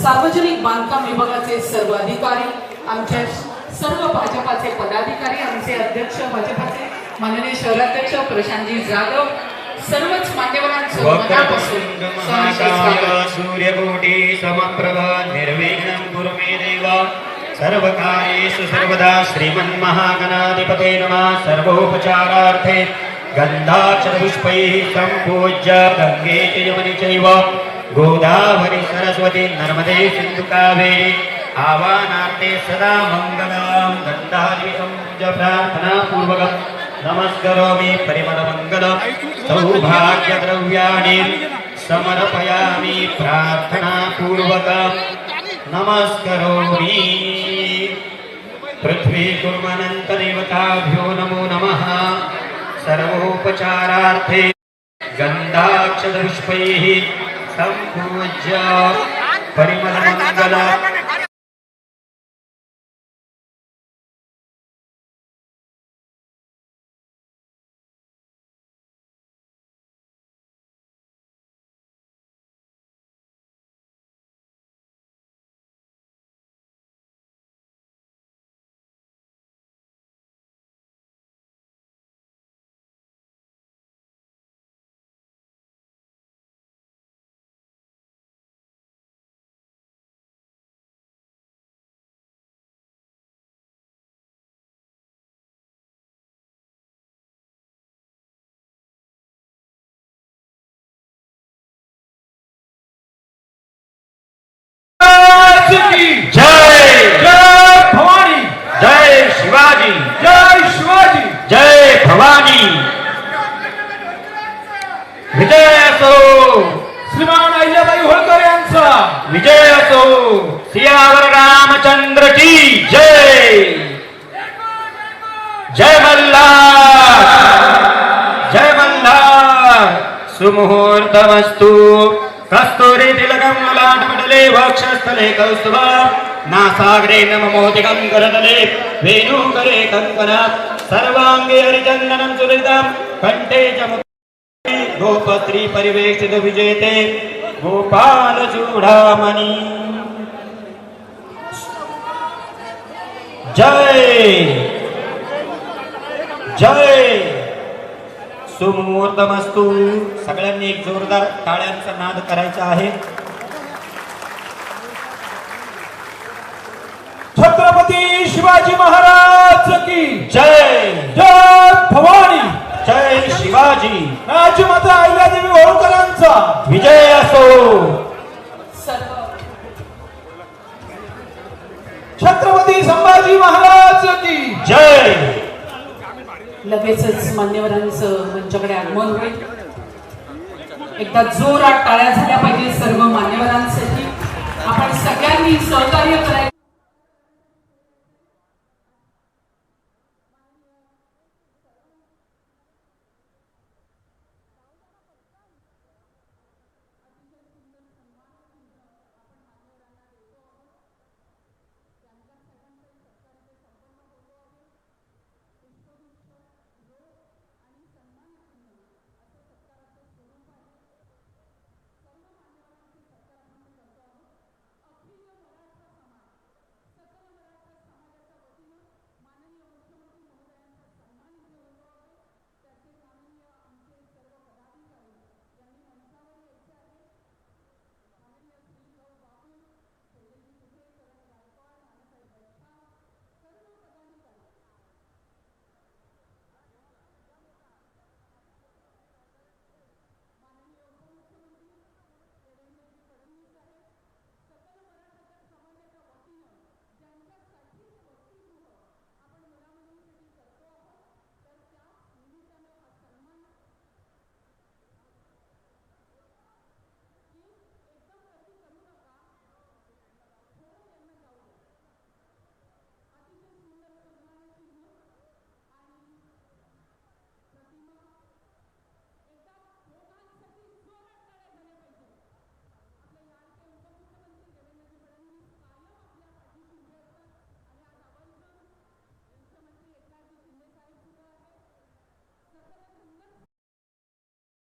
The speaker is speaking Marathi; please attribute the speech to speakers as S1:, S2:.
S1: सार्वजनिक बांधकाम विभागाचे सर्व अधिकारी आमच्या सर्व भाजपाचे पदाधिकारी आमचे अध्यक्ष भाजपाचे माननीय शहराध्यक्ष प्रशांतजी जाधव सर्वच मान्यवरांचं
S2: सूर्यकोटि समप्रभ निर्विघ्नं कुरु मे देव. सर्वकार्येषु सर्वदा श्रीमन्महागणाधिपते नमः. सर्वोपचारार्थे गन्धाक्षपुष्पैः सम्पूज्य गङ्गे च यमुने चैव గోదావరి సరస్వతి నర్మదే సింధు కావేరి ఆవానార్తే సదా మంగళం. గంధాధికం పూజ ప్రార్థనా పూర్వకం నమస్కరోమి పరిమళ మంగళం సౌభాగ్య ద్రవ్యాణి సమర్పయామి ప్రార్థనా పూర్వకం నమస్కరోమి. పృథ్వీ కుర్మనంతదేవతాభ్యో నమో
S3: నమ.
S2: సర్వోపచారార్థే
S3: గంధాక్షదృష్పై भवानी
S2: जय शिवाजी विजय असो।
S3: श्रीमान अहिल्याबाई होळकर यांचा।
S2: विजय असो। सियावर रामचंद्र की जय। जय मल्हार। जय मल्हार। सुमुहूर्तमस्तु। కస్తూరి తిలకం లాటపటలే వక్షస్థలే కౌస్తుభ. నాసాగ్రే నమమోదికం కరతలే వేణూకరే కంకణ. సర్వాంగే హరిచందనం సురితం కంఠే చము గోపత్రి పరివేక్షిత విజేతే గోపాల చూడామణి. జై! జై! सुमुहूर्तमस्तु सगळ्यांनी एक जोरदार टाळ्यांचा नाद करायचा आहे.
S3: छत्रपती शिवाजी महाराज की
S2: जय.
S3: जय भवानी.
S2: जय शिवाजी.
S3: राजमाता अहिल्यादेवी होळकरांचा
S2: विजय असो.
S3: छत्रपती संभाजी महाराज की
S2: जय.
S1: लगेचच मान्यवरांचं मंचाकडे आगमन होईल. एकदा जोरात टाळ्या झाल्या पाहिजे सर्व मान्यवरांसाठी. आपण सगळ्यांनी सहकार्य करायचं